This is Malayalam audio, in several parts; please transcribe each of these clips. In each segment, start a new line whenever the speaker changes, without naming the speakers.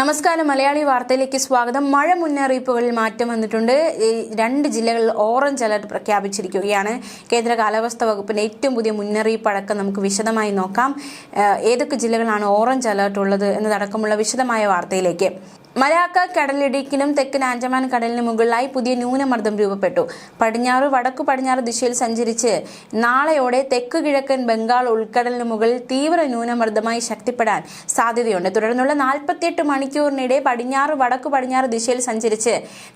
നമസ്കാരം. മലയാളി വാർത്തയിലേക്ക് സ്വാഗതം. മഴ മുന്നറിയിപ്പുകളിൽ മാറ്റം വന്നിട്ടുണ്ട്. രണ്ട് ജില്ലകളിൽ ഓറഞ്ച് അലർട്ട് പ്രഖ്യാപിച്ചിരിക്കുകയാണ്. കേന്ദ്ര കാലാവസ്ഥാ വകുപ്പിന്റെ ഏറ്റവും പുതിയ മുന്നറിയിപ്പ് അടക്കം നമുക്ക് വിശദമായി നോക്കാം. ഏതൊക്കെ ജില്ലകളാണ് ഓറഞ്ച് അലർട്ട് ഉള്ളത് എന്നതടക്കമുള്ള വിശദമായ വാർത്തയിലേക്ക്. മലാക്ക കടലിടുക്കിനും തെക്കൻ ആൻഡമാൻ കടലിന് മുകളിലായി പുതിയ ന്യൂനമർദ്ദം രൂപപ്പെട്ടു. പടിഞ്ഞാറ് വടക്കു പടിഞ്ഞാറ് ദിശയിൽ സഞ്ചരിച്ച് നാളെയോടെ തെക്ക് കിഴക്കൻ ബംഗാൾ ഉൾക്കടലിന് മുകളിൽ തീവ്ര ന്യൂനമർദ്ദമായി ശക്തിപ്പെടാൻ സാധ്യതയുണ്ട്. തുടർന്നുള്ള നാൽപ്പത്തിയെട്ട് മണിക്കൂറിനിടെ പടിഞ്ഞാറ് വടക്കു പടിഞ്ഞാറ് ദിശയിൽ സഞ്ചരിച്ച്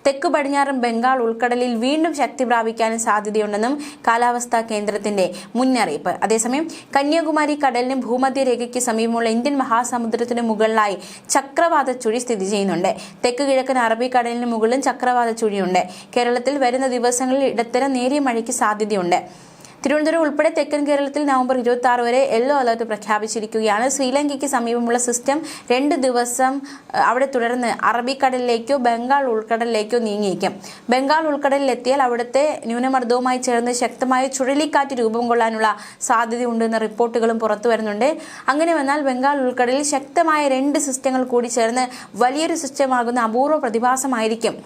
തെക്ക് പടിഞ്ഞാറൻ ബംഗാൾ ഉൾക്കടലിൽ വീണ്ടും ശക്തി പ്രാപിക്കാനും സാധ്യതയുണ്ടെന്നും കാലാവസ്ഥാ കേന്ദ്രത്തിന്റെ മുന്നറിയിപ്പ്. അതേസമയം കന്യാകുമാരി കടലിന് ഭൂമധ്യരേഖയ്ക്ക് സമീപമുള്ള ഇന്ത്യൻ മഹാസമുദ്രത്തിന് മുകളിലായി ചക്രവാത ചുഴി സ്ഥിതി ചെയ്യുന്നുണ്ട്. തെക്ക് കിഴക്കൻ അറബിക്കടലിന് മുകളിലും ചക്രവാത ചുഴിയുണ്ട്. കേരളത്തിൽ വരുന്ന ദിവസങ്ങളിൽ ഇടത്തരം നേരിയ മഴയ്ക്ക് സാധ്യതയുണ്ട്. തിരുവനന്തപുരം ഉൾപ്പെടെ തെക്കൻ കേരളത്തിൽ നവംബർ ഇരുപത്തി ആറ് വരെ യെല്ലോ അലർട്ട് പ്രഖ്യാപിച്ചിരിക്കുകയാണ്. ശ്രീലങ്കയ്ക്ക് സമീപമുള്ള സിസ്റ്റം രണ്ട് ദിവസം അവിടെ തുടർന്ന് അറബിക്കടലിലേക്കോ ബംഗാൾ ഉൾക്കടലിലേക്കോ നീങ്ങിയേക്കും ബംഗാൾ ഉൾക്കടലിൽ എത്തിയാൽ അവിടുത്തെ ന്യൂനമർദ്ദവുമായി ചേർന്ന് ശക്തമായ ചുഴലിക്കാറ്റ് രൂപം കൊള്ളാനുള്ള സാധ്യതയുണ്ടെന്ന റിപ്പോർട്ടുകളും പുറത്തു വരുന്നുണ്ട്. അങ്ങനെ വന്നാൽ ബംഗാൾ ഉൾക്കടലിൽ ശക്തമായ രണ്ട് സിസ്റ്റങ്ങൾ കൂടി ചേർന്ന് വലിയൊരു സിസ്റ്റമാകുന്ന അപൂർവ പ്രതിഭാസമായിരിക്കും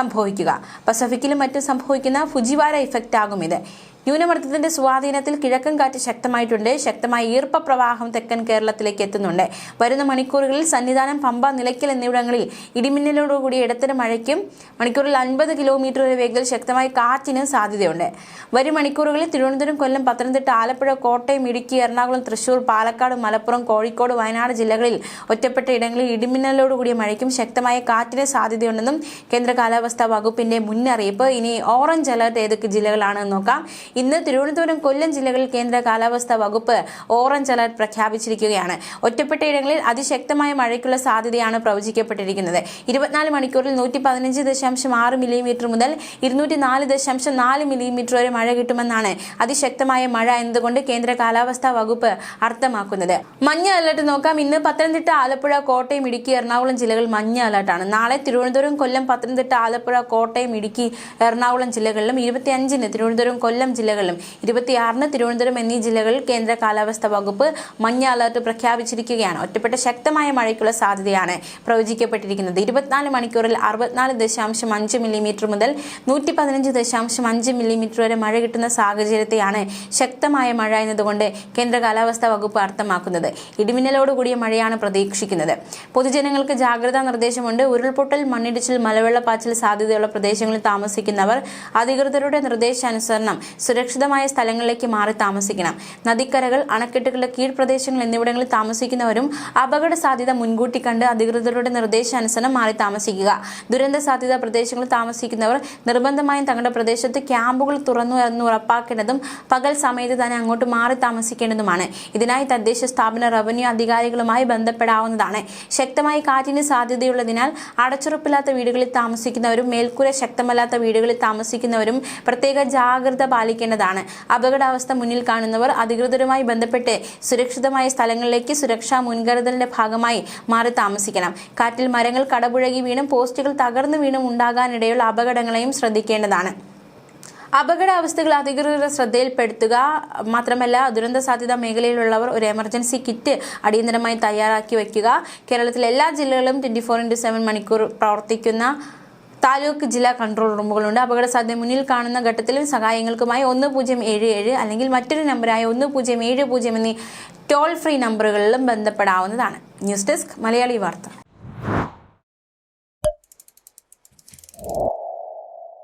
സംഭവിക്കുക. പസഫിക്കിലും മറ്റും സംഭവിക്കുന്ന ഫുജിവാര ഇഫക്റ്റ് ആകും ഇത്. ന്യൂനമർദ്ദത്തിന്റെ സ്വാധീനത്തിൽ കിഴക്കൻ കാറ്റ് ശക്തമായിട്ടുണ്ട്. ശക്തമായ ഈർപ്പ പ്രവാഹം തെക്കൻ കേരളത്തിലേക്ക് എത്തുന്നുണ്ട്. വരുന്ന മണിക്കൂറുകളിൽ സന്നിധാനം പമ്പ നിലയ്ക്കൽ എന്നിവിടങ്ങളിൽ ഇടിമിന്നലോടുകൂടി ഇടത്തരം മഴയ്ക്കും മണിക്കൂറിൽ അൻപത് കിലോമീറ്റർ വരെ വേഗത്തിൽ ശക്തമായ കാറ്റിനും സാധ്യതയുണ്ട്. വരും മണിക്കൂറുകളിൽ തിരുവനന്തപുരം കൊല്ലം പത്തനംതിട്ട ആലപ്പുഴ കോട്ടയം ഇടുക്കി എറണാകുളം തൃശൂർ പാലക്കാട് മലപ്പുറം കോഴിക്കോട് വയനാട് ജില്ലകളിൽ ഒറ്റപ്പെട്ട ഇടങ്ങളിൽ ഇടിമിന്നലോടുകൂടിയ മഴയ്ക്കും ശക്തമായ കാറ്റിന് സാധ്യതയുണ്ടെന്നും കേന്ദ്ര കാലാവസ്ഥാ വകുപ്പിന്റെ മുന്നറിയിപ്പ്. ഇനി ഓറഞ്ച് അലർട്ട് ഏതൊക്കെ ജില്ലകളാണെന്ന് നോക്കാം. ഇന്ന് തിരുവനന്തപുരം കൊല്ലം ജില്ലകളിൽ കേന്ദ്ര കാലാവസ്ഥാ വകുപ്പ് ഓറഞ്ച് അലർട്ട് പ്രഖ്യാപിച്ചിരിക്കുകയാണ്. ഒറ്റപ്പെട്ട ഇടങ്ങളിൽ അതിശക്തമായ മഴയ്ക്കുള്ള സാധ്യതയാണ് പ്രവചിക്കപ്പെട്ടിരിക്കുന്നത്. ഇരുപത്തിനാല് മണിക്കൂറിൽ നൂറ്റി പതിനഞ്ച് ദശാംശം ആറ് മില്ലിമീറ്റർ മുതൽ ഇരുന്നൂറ്റി നാല് ദശാംശം നാല് മില്ലിമീറ്റർ വരെ മഴ കിട്ടുമെന്നാണ് അതിശക്തമായ മഴ എന്നതുകൊണ്ട് കേന്ദ്ര കാലാവസ്ഥാ വകുപ്പ് അർത്ഥമാക്കുന്നത്. മഞ്ഞ അലർട്ട് നോക്കാം. ഇന്ന് പത്തനംതിട്ട ആലപ്പുഴ കോട്ടയം ഇടുക്കി എറണാകുളം ജില്ലകൾ മഞ്ഞ അലർട്ടാണ്. നാളെ തിരുവനന്തപുരം കൊല്ലം പത്തനംതിട്ട ആലപ്പുഴ കോട്ടയം ഇടുക്കി എറണാകുളം ജില്ലകളിലും ഇരുപത്തിയഞ്ചിന് തിരുവനന്തപുരം കൊല്ലം ജില്ലകളിലും. ഇരുപത്തിയാറിന് തിരുവനന്തപുരം എന്നീ ജില്ലകളിൽ കേന്ദ്ര കാലാവസ്ഥാ വകുപ്പ് മഞ്ഞ അലർട്ട് പ്രഖ്യാപിച്ചിരിക്കുകയാണ്. ഒറ്റപ്പെട്ട ശക്തമായ മഴയ്ക്കുള്ള സാധ്യതയാണ് പ്രവചിക്കപ്പെട്ടിരിക്കുന്നത്. ഇരുപത്തിനാല് മണിക്കൂറിൽ അറുപത്തിനാല് ദശാംശം അഞ്ച് മില്ലിമീറ്റർ മുതൽ നൂറ്റി പതിനഞ്ച് ദശാംശം അഞ്ച് മില്ലിമീറ്റർ വരെ മഴ കിട്ടുന്ന സാഹചര്യത്തെയാണ് ശക്തമായ മഴ എന്നതുകൊണ്ട് കേന്ദ്ര കാലാവസ്ഥാ വകുപ്പ് അർത്ഥമാക്കുന്നത്. ഇടിമിന്നലോടുകൂടിയ മഴയാണ് പ്രതീക്ഷിക്കുന്നത്. പൊതുജനങ്ങൾക്ക് ജാഗ്രതാ നിർദ്ദേശമുണ്ട്. ഉരുൾപൊട്ടൽ മണ്ണിടിച്ചിൽ മലവെള്ളപ്പാച്ചിൽ സാധ്യതയുള്ള പ്രദേശങ്ങളിൽ താമസിക്കുന്നവർ അധികൃതരുടെ നിർദ്ദേശാനുസരണം സുരക്ഷിതമായ സ്ഥലങ്ങളിലേക്ക് മാറി താമസിക്കണം. നദിക്കരകൾ അണക്കെട്ടുകളുടെ കീഴ്പ്രദേശങ്ങൾ എന്നിവിടങ്ങളിൽ താമസിക്കുന്നവരും അപകട സാധ്യത മുൻകൂട്ടി കണ്ട് അധികൃതരുടെ നിർദ്ദേശാനുസരണം മാറി താമസിക്കുക. ദുരന്ത സാധ്യത പ്രദേശങ്ങളിൽ താമസിക്കുന്നവർ നിർബന്ധമായും തങ്ങളുടെ പ്രദേശത്ത് ക്യാമ്പുകൾ തുറന്നു എന്ന് ഉറപ്പാക്കേണ്ടതും പകൽ സമയത്ത് തന്നെ അങ്ങോട്ട് മാറി താമസിക്കേണ്ടതുമാണ്. ഇതിനായി തദ്ദേശ സ്ഥാപന റവന്യൂ അധികാരികളുമായി ബന്ധപ്പെടാവുന്നതാണ്. ശക്തമായ കാറ്റിന് സാധ്യതയുള്ളതിനാൽ അടച്ചുറപ്പില്ലാത്ത വീടുകളിൽ താമസിക്കുന്നവരും മേൽക്കൂര ശക്തമല്ലാത്ത വീടുകളിൽ താമസിക്കുന്നവരും പ്രത്യേക ജാഗ്രത പാലിക്കേണ്ടതാണ് അപകടാവസ്ഥ മുന്നിൽ കാണുന്നവർ അധികൃതരുമായി ബന്ധപ്പെട്ട് സുരക്ഷിതമായ സ്ഥലങ്ങളിലേക്ക് സുരക്ഷാ മുൻകരുതലിന്റെ ഭാഗമായി മാറി താമസിക്കണം. കാറ്റിൽ മരങ്ങൾ കടപുഴകി വീണും പോസ്റ്റുകൾ തകർന്നു വീണും ഉണ്ടാകാനിടയുള്ള അപകടങ്ങളെയും ശ്രദ്ധിക്കേണ്ടതാണ്. അപകടാവസ്ഥകൾ അധികൃതരുടെ ശ്രദ്ധയിൽപ്പെടുത്തുക മാത്രമല്ല ദുരന്ത സാധ്യതാ മേഖലയിലുള്ളവർ ഒരു എമർജൻസി കിറ്റ് അടിയന്തരമായി തയ്യാറാക്കി വയ്ക്കുക. കേരളത്തിലെ എല്ലാ ജില്ലകളും ട്വന്റി ഫോർ ഇന്റു സെവൻ മണിക്കൂർ പ്രവർത്തിക്കുന്ന താലൂക്ക് ജില്ലാ കൺട്രോൾ റൂമുകളുണ്ട്. അപകട സാധ്യത മുന്നിൽ കാണുന്ന ഘട്ടത്തിലും സഹായങ്ങൾക്കുമായി ഒന്ന് പൂജ്യം ഏഴ് ഏഴ് അല്ലെങ്കിൽ മറ്റൊരു നമ്പറായ ഒന്ന് പൂജ്യം ഏഴ് പൂജ്യം എന്നീ ടോൾ ഫ്രീ നമ്പറുകളിലും ബന്ധപ്പെടാവുന്നതാണ്. ന്യൂസ് ഡെസ്ക് മലയാളി വാർത്ത.